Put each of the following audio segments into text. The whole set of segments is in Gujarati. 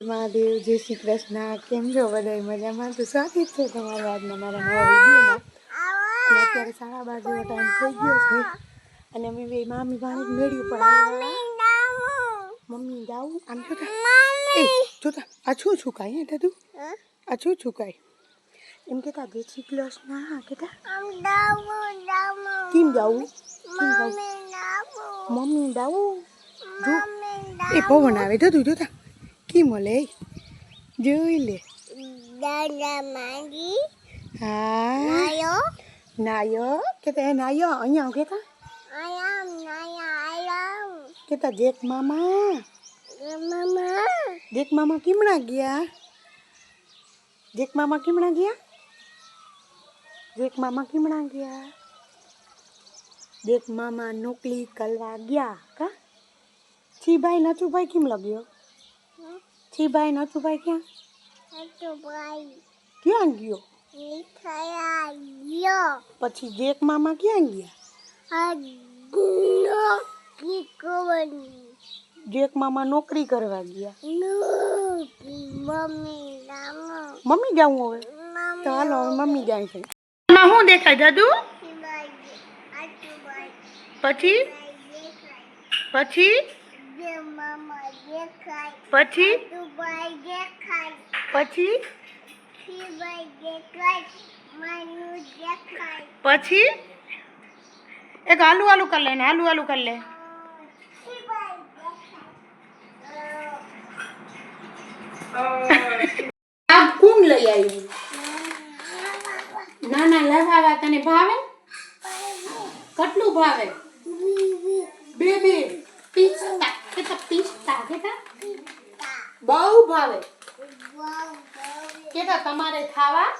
મહાદેવ જય શ્રી કૃષ્ણ. કેમ છો બધા મજામાં? તો સ્વાગત છે તમારા આજના મારા નવા વિડીયોમાં. અત્યારે સાડા બાર જેવો ટાઈમ થઈ ગયો છે. અને અમે બે મામી ભાણી મેળ્યું પણ મમ્મી જાવું આમ જોતા? એ જોતા? આ છું છું કાંઈ હે દાદુ? આ છું છું કાંઈ એમ કહેતા જય શ્રી કૃષ્ણ. હા કહેતા? કેમ જાવું કેમ જાવું મમ્મી જાવું જો. એ પવન આવે દાદુ જોતા? કેમ લે જોઈ લે હા નાયો કેતા એ નાયો અહીંયા કેતા કેતા જેક મામા જેક મામા કેમણા ગયા જેક મામા કેમણા ગયા જેક મામા કેમણા ગયા જેક મામા નોકરી કરવા ગયા કા છીભાઈ નચુભાઈ કેમ લાગ્યો છીભાઈ નચુભાઈ ક્યાં? ક્યાં ગયો? પછી જેક મામા ક્યાં ગયા? જેક મામા નોકરી કરવા ગયા. મમ્મી જાઉં હવે? ચાલો હવે મમ્મી જાય છે. એમાં શું દેખાય દાદુ પછી? પછી? પછી? પછી? પછી? એક આલુ આલુ કર લે ને આલુ આલુ કર લે. આ કોણ લઈ આવ્યું ના ના લવાવા તને ભાવે? કેટલું ભાવે? બે બે. પિસ્તા કેતા પિસ્તા કેતા બહુ ભાવે. કેતા તમારે ખાવા?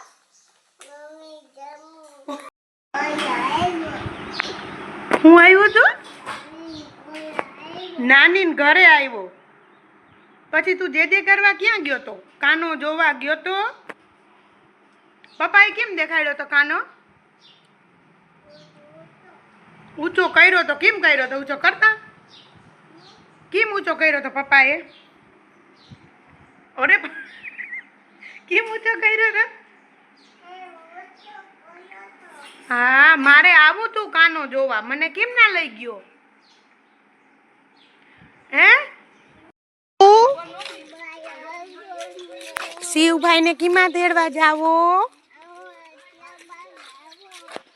હું આવ્યો તું નાની ને ઘરે આવ્યો પછી તું જે જે કરવા ક્યાં ગયો તો? કાનો જોવા ગયો તો? પપ્પાએ કેમ દેખાડ્યો તો કાનો? ઊંચો કર્યો તો કેમ કર્યો તો? ઊંચો કરતા? કેમ ઊંચો કર્યો તો પપ્પાએ? અરે કેમ ઊંચો કર્યો તો? હા, મારે આવું તું કાનો જોવા. મને કેમ ના લઈ ગયો? હે? શિવભાઈ ને કીમાં તેડવા જાવો?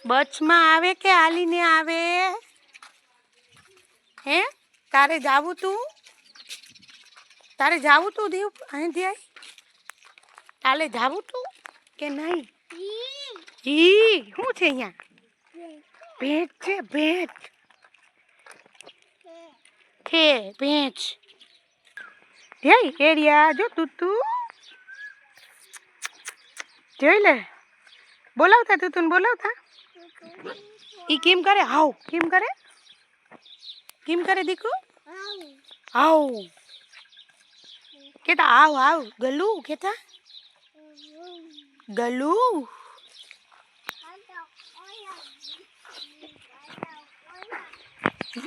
બચમાં આવે કે હાલીને આવે? હે? તારે જાવું તું? તારે જાવું તું દેવ અહીંથી આવી તાલે જાવું તું? કે નહીં? ઈ શું છે અહીંયા? ભેંટ છે ભેંટ છે ભેંચ હે એરિયા જો તું તું. જોઈ લે. બોલાવતા તું તું બોલાવતા. ઈ કેમ કરે? હાવ કેમ કરે? કેમ કરે દીકુ આવ. કેતા આવ આવ. ગલુ, કેતા? ગલુ.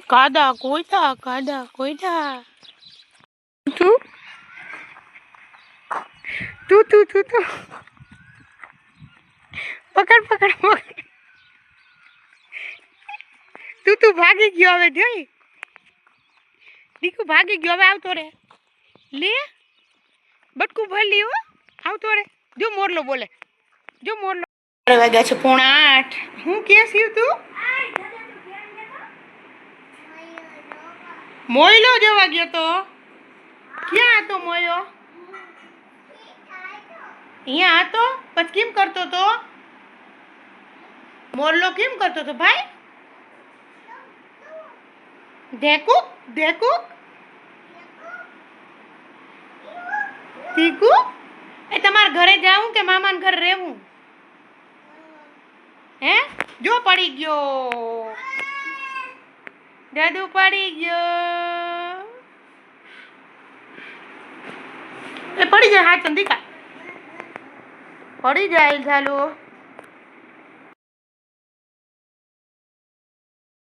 કાદા કોઈતા કાદા કોઈતા તું? તું તું તું તું. પકડ પકડ પકડ. તું તું ભાગી ગયો હવે જોઈ? દીકુ ભાગી ગયો હવે આવતો રે લે બટકું ભરી હો આવતો રે જો મોરલો બોલે જો મોરલો વાગ્યા છે પોણા આઠ હું કે સીવ તું મોયલો જોવા ગયો તો ક્યાં હતો મોયો અહીંયા હતો પછી કેમ કરતો તો મોરલો કેમ કરતો તો ભાઈ? ધેકુક ધેકુક તીકુ એ તમારા ઘરે જાવું કે મામાના ઘરે રહેવું? હે? જો પડી ગયો. દાદુ પડી ગયો. એ પડી જાય હા ચંદિકા. પડી જાય ચાલો